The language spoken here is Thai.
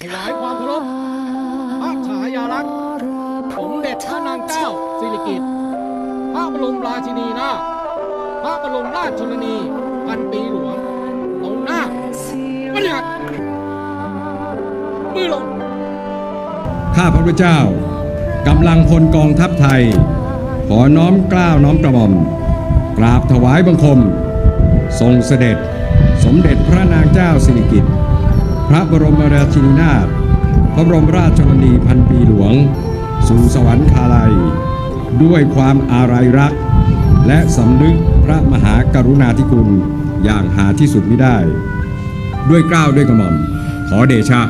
ถวายความเคารพพระฉายาลักษณ์สมเด็จพระนางเจ้าสิริกิติ์พระบรมราชินีนาถพระบรมราชชนนีพันปีหลวงตรงหน้าปฏิบัติมือลงข้าพระพุทธเจ้ากำลังพลกองทัพไทย ขอน้อมกล้าวน้อมกระหม่อม กราบถวายบังคม ทรงเสด็จ สมเด็จพระนางเจ้าสิริกิติ์ พระบรมราชินีนาถพระบรมราชชนนีพันปีหลวง สู่สวรรคาลัย ด้วยความอาลัยรัก และสำนึกพระมหากรุณาธิคุณอย่างหาที่สุดไม่ได้ ด้วยเกล้าวด้วยกระหม่อมขอเดชะ